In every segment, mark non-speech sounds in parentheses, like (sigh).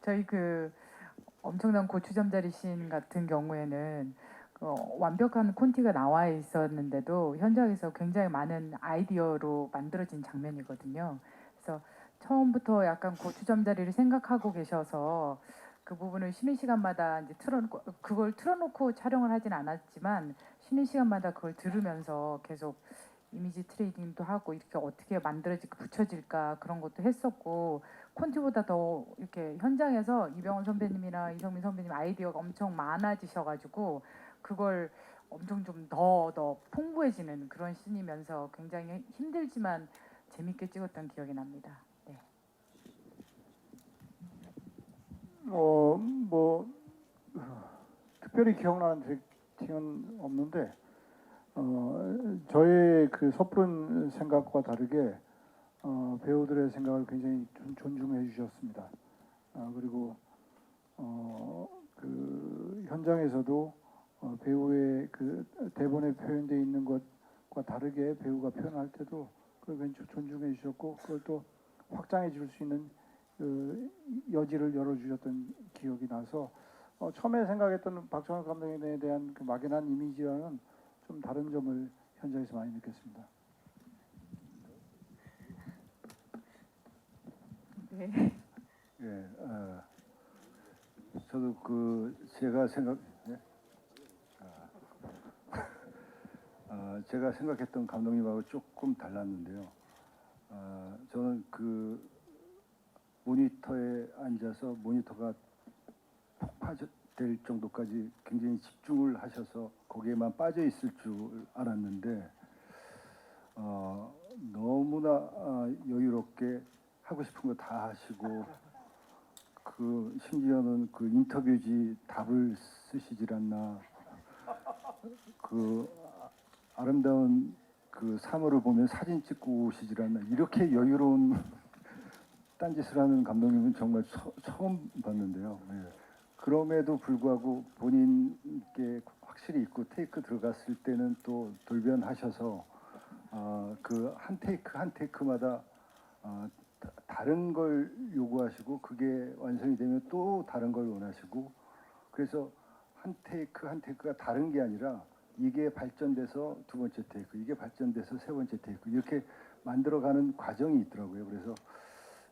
저희 그 엄청난 고추잠자리 씬 같은 경우에는 어, 완벽한 콘티가 나와 있었는데도 현장에서 굉장히 많은 아이디어로 만들어진 장면이거든요. 그래서 처음부터 약간 고추잠자리를 생각하고 계셔서 그 부분을 쉬는 시간마다 이제 틀어놓고 그걸 틀어놓고 촬영을 하진 않았지만 쉬는 시간마다 그걸 들으면서 계속 이미지 트레이딩도 하고 이렇게 어떻게 만들어질까 붙여질까 그런 것도 했었고 콘티보다 더 이렇게 현장에서 이병헌 선배님이나 이성민 선배님 아이디어가 엄청 많아지셔가지고 그걸 엄청 좀 더더 풍부해지는 그런 씬이면서 굉장히 힘들지만 재밌게 찍었던 기억이 납니다. 네. 어, 뭐 특별히 기억나는 틱은 없는데 어, 저의 그 섣부른 생각과 다르게 어, 배우들의 생각을 굉장히 존- 존중해 주셨습니다. 아, 그리고 어, 그 현장에서도 어, 배우의 그 대본에 표현되어 있는 것과 다르게 배우가 표현할 때도 그걸 존중해 주셨고 그걸 또 확장해 줄 수 있는 그 여지를 열어주셨던 기억이 나서 어, 처음에 생각했던 박정현 감독에 대한 그 막연한 이미지와는 좀 다른 점을 현장에서 많이 느꼈습니다. 네. 예, 어, 저도 그 제가 생각, 예? 아, (laughs) 아, 제가 생각했던 감독님하고 조금 달랐는데요. 아, 저는 그 모니터에 앉아서 모니터가 폭파 될 정도까지 굉장히 집중을 하셔서 거기에만 빠져 있을 줄 알았는데 어, 너무나 아, 여유롭게 하고 싶은 거 다 하시고 그 심지어는 그 인터뷰지 답을 쓰시질 않나 그 아름다운 그 사물을 보면 사진 찍고 오시질 않나 이렇게 여유로운 (laughs) 딴짓을 하는 감독님은 정말 처, 음 봤는데요. 예. 그럼에도 불구하고 본인께 확실히 있고 테이크 들어갔을 때는 또 돌변하셔서 어, 그한 테이크 한 테이크마다 어, 다- 다른 걸 요구하시고 그게 완성이 되면 또 다른 걸 원하시고 그래서 한 테이크 한 테이크가 다른 게 아니라 이게 발전돼서 두 번째 테이크 이게 발전돼서 세 번째 테이크 이렇게 만들어가는 과정이 있더라고요. 그래서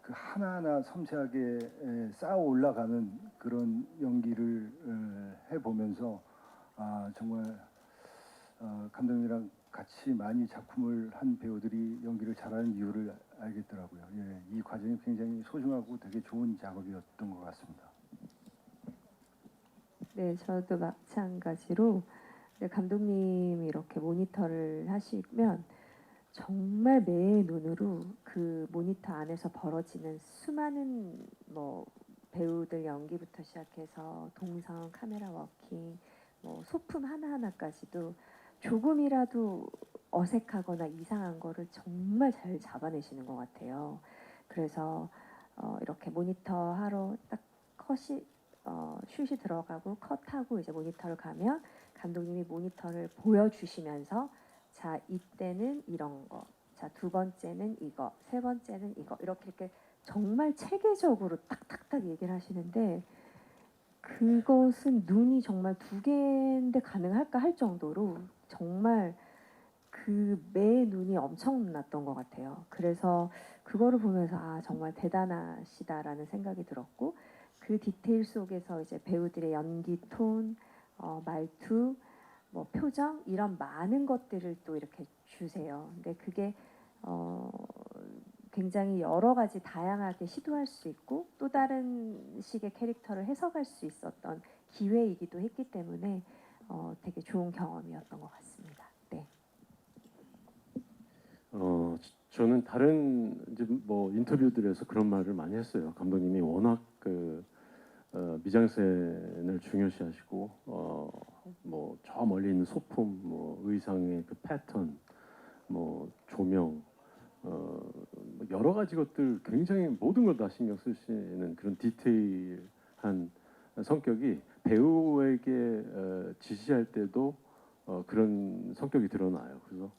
그 하나하나 섬세하게 에, 쌓아 올라가는 그런 연기를 에, 해보면서 아 정말 어, 감독님이랑 같이 많이 작품을 한 배우들이 연기를 잘하는 이유를 알겠더라고요. 예, 이 과정이 굉장히 소중하고 되게 좋은 작업이었던 것 같습니다. 네, 저도 마찬가지로 네, 감독님이 이렇게 모니터를 하시면 정말 매의 눈으로 그 모니터 안에서 벌어지는 수많은 뭐 배우들 연기부터 시작해서 동선, 카메라 워킹, 뭐 소품 하나하나까지도 조금이라도 어색하거나 이상한 거를 정말 잘 잡아내시는 것 같아요. 그래서 어, 이렇게 모니터 하러 딱 컷이 어, 슛이 들어가고 컷하고 이제 모니터를 가면 감독님이 모니터를 보여주시면서 자 이때는 이런 거, 자 두 번째는 이거, 세 번째는 이거 이렇게 이렇게 정말 체계적으로 딱딱딱 얘기를 하시는데 그것은 눈이 정말 두 개인데 가능할까 할 정도로 정말 그 매 눈이 엄청났던 것 같아요. 그래서 그거를 보면서 아 정말 대단하시다라는 생각이 들었고 그 디테일 속에서 이제 배우들의 연기 톤, 어, 말투, 뭐 표정 이런 많은 것들을 또 이렇게 주세요. 근데 그게 어, 굉장히 여러 가지 다양하게 시도할 수 있고 또 다른 식의 캐릭터를 해석할 수 있었던 기회이기도 했기 때문에 어, 되게 좋은 경험이었던 것 같습니다. 네. 어, 저는 다른 이제 뭐 인터뷰들에서 그런 말을 많이 했어요. 감독님이 워낙 그 어, 미장센을 중요시하시고 어, 멀리 있는 소품, 뭐 의상의 그 패턴, 뭐 조명, 어, 뭐 여러 가지 것들 굉장히 모든 걸 다 신경 쓰시는 그런 디테일한 성격이 배우에게 어, 지시할 때도 어, 그런 성격이 드러나요. 그래서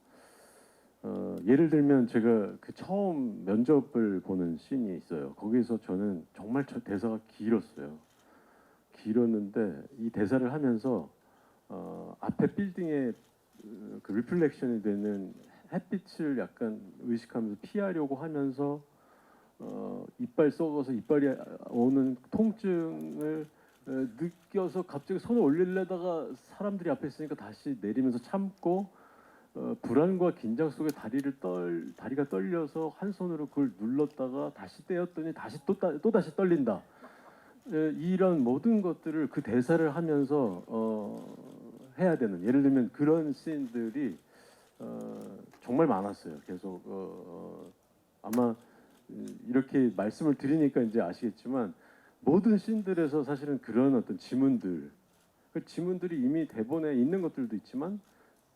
어, 예를 들면 제가 그 처음 면접을 보는 씬이 있어요. 거기서 저는 정말 저 대사가 길었어요. 길었는데 이 대사를 하면서 어, 앞에 빌딩에 어, 그 리플렉션이 되는 햇빛을 약간 의식하면서 피하려고 하면서 어, 이빨 썩어서 이빨이 오는 통증을 어, 느껴서 갑자기 손을 올리려다가 사람들이 앞에 있으니까 다시 내리면서 참고 어, 불안과 긴장 속에 다리를 떨 다리가 떨려서 한 손으로 그걸 눌렀다가 다시 떼었더니 다시 또, 따- 또 다시 떨린다. 에, 이런 모든 것들을 그 대사를 하면서 어, 해야 되는 예를 들면 그런 씬들이 어, 정말 많았어요. 계속 어, 어, 아마 음, 이렇게 말씀을 드리니까 이제 아시겠지만 모든 씬들에서 사실은 그런 어떤 지문들 그 지문들이 이미 대본에 있는 것들도 있지만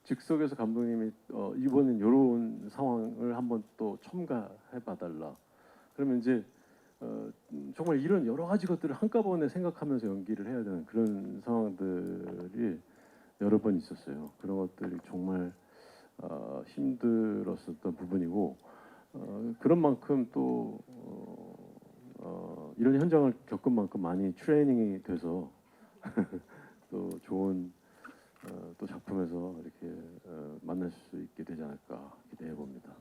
즉석에서 감독님이 어, 이번엔 이런 상황을 한번 또 첨가해 봐달라. 그러면 이제 어, 음, 정말 이런 여러 가지 것들을 한꺼번에 생각하면서 연기를 해야 되는 그런 상황들이 여러 번 있었어요. 그런 것들이 정말 어, 힘들었었던 부분이고 어, 그런 만큼 또 어, 어, 이런 현장을 겪은 만큼 많이 트레이닝이 돼서 (laughs) 또 좋은 어, 또 작품에서 이렇게 어, 만날 수 있게 되지 않을까 기대해 봅니다.